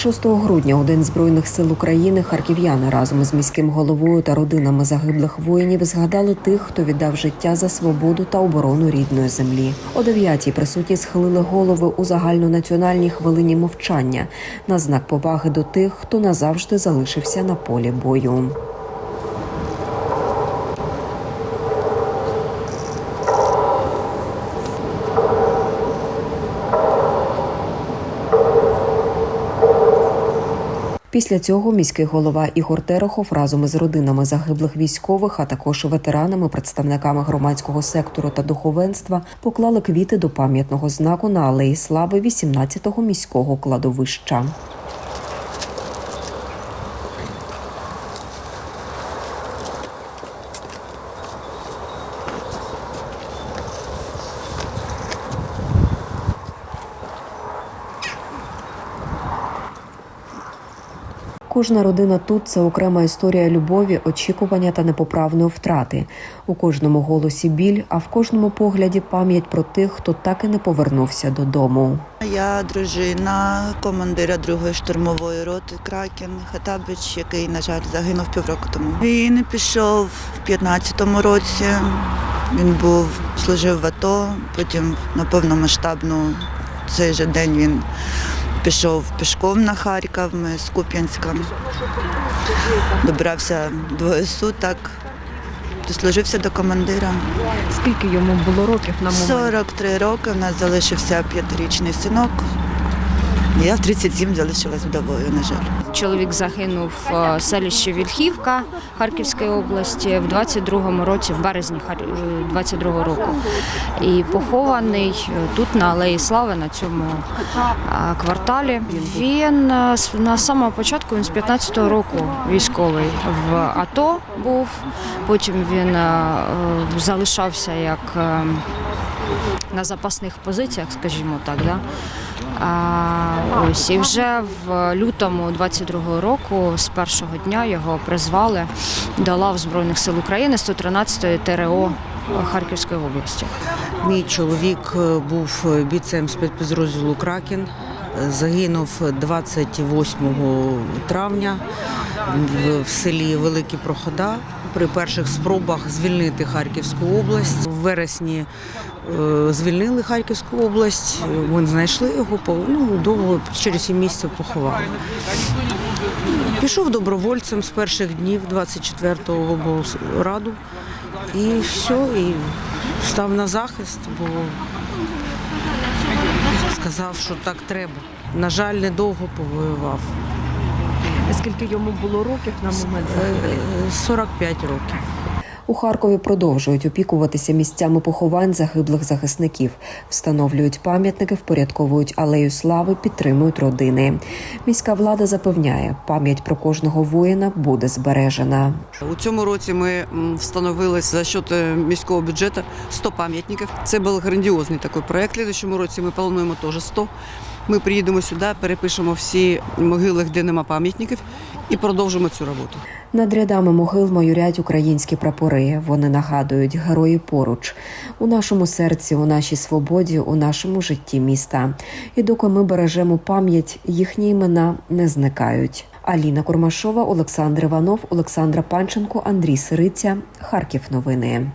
6 грудня у День збройних сил України харків'яни разом із міським головою та родинами загиблих воїнів згадали тих, хто віддав життя за свободу та оборону рідної землі. О 9-й присутні схилили голови у загальнонаціональній хвилині мовчання на знак поваги до тих, хто назавжди залишився на полі бою. Після цього міський голова Ігор Терехов разом із родинами загиблих військових, а також ветеранами, представниками громадського сектору та духовенства поклали квіти до пам'ятного знаку на алеї слави 18-го міського кладовища. Кожна родина тут це окрема історія любові, очікування та непоправної втрати. У кожному голосі біль, а в кожному погляді пам'ять про тих, хто так і не повернувся додому. Я дружина командира другої штурмової роти Кракен Хатабич, який, на жаль, загинув півроку тому. Він пішов в 15-му році. Він був служив в АТО, потім на повномасштабну цей же день він пішов пішком на Харків, ми з Куп'янська. Добрався двоє суток, дослужився до командира. Скільки йому було років на момент? 43 роки, у нас залишився п'ятирічний синок. Я в 37 залишилась вдовою, на жаль. Чоловік загинув е, в селищі Вільхівка Харківської області в 22-му році, в березні е, 22-го року. І похований е, тут на Алеї Слави на цьому е, кварталі. Він е, на самого початку він з 15-го року військовий в АТО був. Потім він е, е, залишався як е, на запасних позиціях, скажімо так. Да? Ось і вже в лютому 22-го року, з першого дня, його призвали до лав Збройних сил України 113-ї ТРО Харківської області. Мій чоловік е, був бійцем спецпідрозділу Кракен. Загинув 28 травня в- в селі Великі Прохода при перших спробах звільнити Харківську область. В вересні е, звільнили Харківську область. Ми знайшли його ну, довго через 7 місяців поховали. Пішов добровольцем з перших днів 24-го був раду. І все, і став на захист, бо сказав, що так треба. На жаль, недовго повоював. Скільки йому було років на момент Е, 45 років. У Харкові продовжують опікуватися місцями поховань загиблих захисників, встановлюють пам'ятники, впорядковують алею слави, підтримують родини. Міська влада запевняє, пам'ять про кожного воїна буде збережена. У цьому році ми встановили за счет е, міського бюджету 100 пам'ятників. Це був грандіозний такий проект. Слідчому році ми плануємо теж 100. Ми приїдемо сюди, перепишемо всі могили, де нема пам'ятників, і продовжимо цю роботу. Над рядами могил майорять українські прапори. Вони нагадують герої поруч у нашому серці, у нашій свободі, у нашому житті міста. І доки ми бережемо пам'ять, їхні імена не зникають. Аліна Курмашова, Олександр Іванов, Олександра Панченко, Андрій Сириця. Харків. Новини.